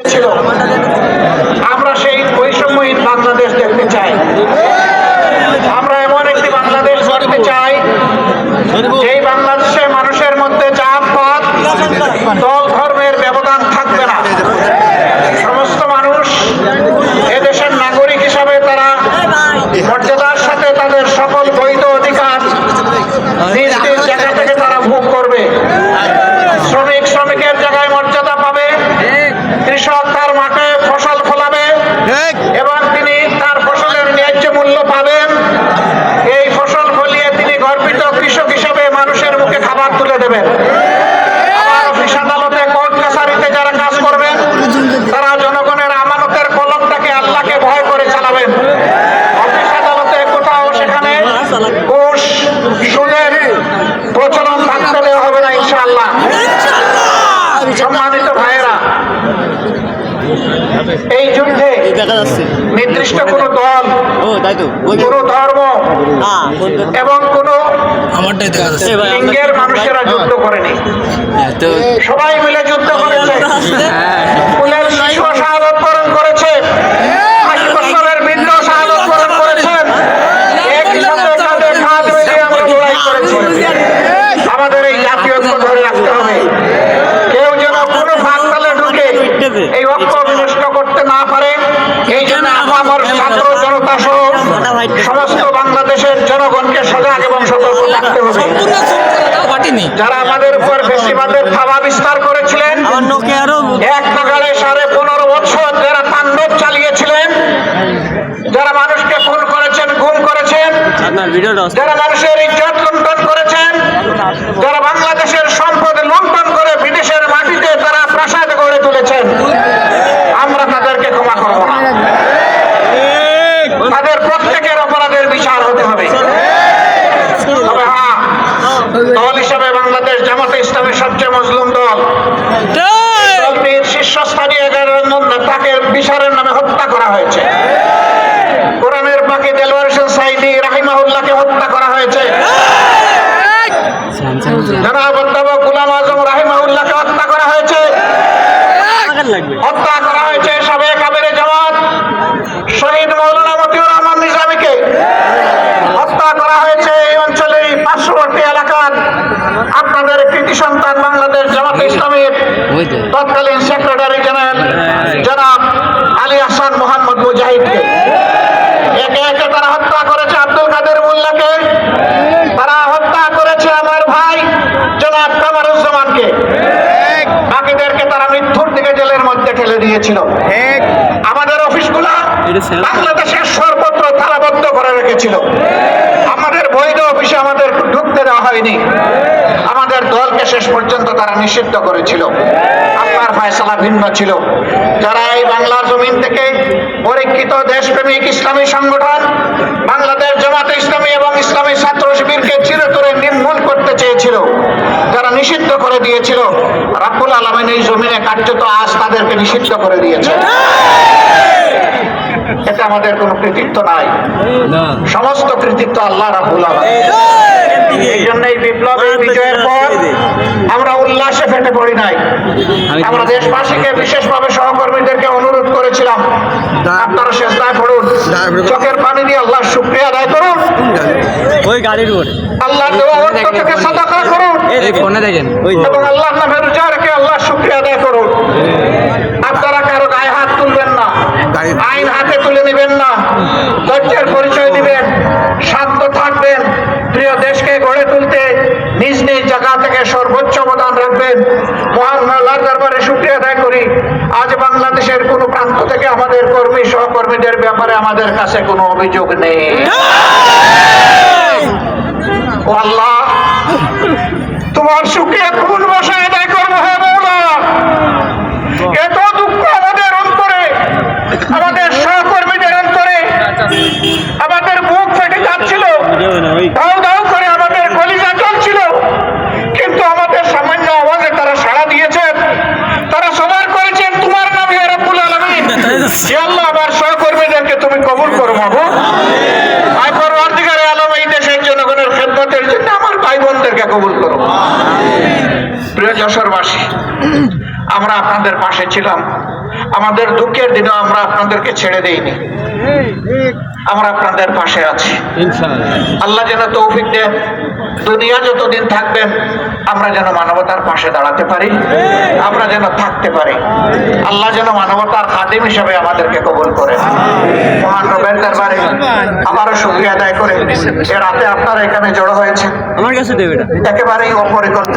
ছিল আমরা মাঠে ফসল ফলাবে এবং তিনি তার ফসলের ন্যায্য মূল্য পাবেন। এই ফসল ফলিয়ে তিনি গর্বিত কৃষক হিসেবে মানুষের মুখে খাবার তুলে দেবেন। আদালতে কোর্ট কাছারিতে যারা কাজ করবেন তারা জনগণের আমানতের কলমটাকে আল্লাহকে ভয় করে চালাবেন। অফিস আদালতে কোথাও সেখানে ঘুষ সুদের প্রচলন থাকতে হবে না ইনশাআল্লাহ। এই যুদ্ধে দেখা যাচ্ছে। নির্দিষ্ট কোন দল ও তাই তো। কোন ধর্ম এবং কোন এবং কোনো আমারটাই দেখা যাচ্ছে। লিঙ্গের মানুষেরা যুদ্ধ করেনি। হ্যাঁ, সবাই মিলে যুদ্ধ করেছে। ফুলের শিশু শাহাদত বরণ করেছে আশি বছরের বৃদ্ধ শাহাদত বরণ করেছেন একই সাথে তাদের হাত মিলিয়ে আমরা লড়াই করেছি আমাদের এই জাতীয় ঐক্য ধরে রাখতে হবে কেউ যেন কোনো ফাঁকতালে ঢুকে এই ঐক্য বিনষ্ট করতে না পারে এই জন্য আমার ছাত্র জনতা সহ সমস্ত বাংলাদেশের জনগণকে সজাগ এবং সতর্ক থাকতে হবে। যারা আমাদের উপর বেশিবাদের থাবা বিস্তার করেছিলেন, এক নাগাড়ে সাড়ে পনেরো বছর যারা তাণ্ডব চালিয়েছিলেন, যারা মানুষকে খুন করেছেন, গুম করেছেন, যারা মানুষের ইজ্জত লুণ্ঠন করেছেন, যারা বাংলাদেশের সম্পদ লুণ্ঠন করে বিদেশের মাটিতে তারা প্রাসাদ গড়ে তুলেছেন, আমরা তাদেরকে ক্ষমা করব না তাদের প্রত্যেকের অপরাধের বিচার হতে হবে তবে হ্যাঁ দল হিসাবে বাংলাদেশ জামাতে ইসলামের সবচেয়ে মজলুম দল দলটির শীর্ষস্থানীয় এগারো জন নেতাকে বিচারের নামে হত্যা করা হয়েছে কোরআনের পাখি দেলোয়ার হোসেন সাইদি রাহিমাহুল্লাহকে হত্যা করা হয়েছে জনাব অধ্যাপক গুলাম আজম রাহিমাহুল্লাহকে হত্যা করা হয়েছে হত্যা করা হয়েছে সাবেক আমিরে জামাত শহীদ মৌলানা মতিউর রহমান নিজামীকে। হত্যা করা হয়েছে এই অঞ্চলের পার্শ্ববর্তী এলাকার আপনাদের কৃতি সন্তান বাংলাদেশ জামাত ইসলামের তৎকালীন সেক্রেটারি জেনারেল জনাব আলী হাসান মোহাম্মদ মুজাহিদকে। একে একে তারা হত্যা করেছে আব্দুল কাদের মোল্লাকে তারা হত্যা করেছে আমার ভাই জনাব কামারুজ্জামানকে বাকিদেরকে তারা মৃত্যুর দিকে মধ্যে দিয়েছিল। আমাদের অফিসগুলা বাংলাদেশের সর্বত্র তালাবদ্ধ করে রেখেছিল। আমাদের বৈধ অফিসে আমাদের ঢুকতে দেওয়া হয়নি। আমাদের দলকে শেষ পর্যন্ত তারা নিষিদ্ধ করেছিল। আপনার ফয়সালা ভিন্ন ছিল। যারা এই বাংলার জমিন থেকে পরীক্ষিত দেশপ্রেমিক ইসলামী সংগঠন বাংলাদেশ জামাতে ইসলামী এবং ইসলামী ছাত্র শিবিরকে চিরতরে নির্মূল করতে চেয়েছিল যারা নিষিদ্ধ করে দিয়েছিল রাব্বুল আলমিন এই জমিনে কার্যত আজ তাদেরকে নিষিদ্ধ করে দিয়েছে। এতে আমাদের কোনো কৃতিত্ব নাই। সমস্ত কৃতিত্ব আল্লাহ রাব্বুল আলামিন এই জন্য এই বিপ্লব বিজয়ের পর আমরা উল্লাসে ফেটে পড়ি নাই। আমরা দেশবাসীকে বিশেষভাবে সহকর্মীদেরকে অনুরোধ করেছিলাম। আপনারা শেষদায় পড়ুন। চোখের পানি দিয়ে আল্লাহ শুক্রিয়া আদায় করুন। ওই গাড়ির উপরে। আল্লাহ দেওয়া থেকে এই ফোনে দেখেন। এবং আল্লাহ নামে রোজা আল্লাহ শুক্রিয়া আদায় করুন। আপনারা কারও গায়ে হাত তুলবেন না আইন হাতে তুলে নেবেন না ধৈর্যের পরিচয় দিবেন শান্ত থাকবেন প্রিয় দেশকে গড়ে তুলতে নিজ নিজ জায়গা থেকে সর্বোচ্চ অবদান রাখবেন। মহান আল্লাহর দরবারে শুক্রিয়া আদায় করি। আজ বাংলাদেশের কোনো প্রান্ত থেকে আমাদের কর্মী সহকর্মীদের ব্যাপারে আমাদের কাছে কোনো অভিযোগ নেই। ও আল্লাহ তোমার সুখে কোন বসায় আদায় করব হে মৌলা এত দুঃখ আমাদের অন্তরে আমাদের সহকর্মীদের অন্তরে আমাদের বুক ফেটে যাচ্ছিল ভিডিও না ওই দাও দাও করে আমাদের কলিজা চলছিল কিন্তু আমাদের সামান্য আওয়াজে তারা সাড়া দিয়েছেন তারা সবার করেছেন তোমার নামে রব্বুল আমার সহকর্মীদেরকে তুমি কবুল করো খেদমতের জন্য আমার ভাই বোনদেরকে কবুল করো। প্রিয় যশোরবাসী আমরা আপনাদের পাশে ছিলাম। আমাদের দুঃখের দিনে আমরা আপনাদেরকে ছেড়ে দেইনি। আমরা আপনাদের পাশে আছি। আল্লাহ যেন তৌফিক দেন দুনিয়া যতদিন থাকবেন আমরা যেন মানবতার পাশে দাঁড়াতে পারি আমরা যেন থাকতে পারি। আল্লাহ যেন মানবতার খাদিম হিসাবে আমাদেরকে কবুল করে মহান রবের দরবারে আবারও শুক্রিয়া আদায় করে। এ রাতে আপনারা এখানে জড়ো হয়েছে একেবারেই অপরিকল্পিত।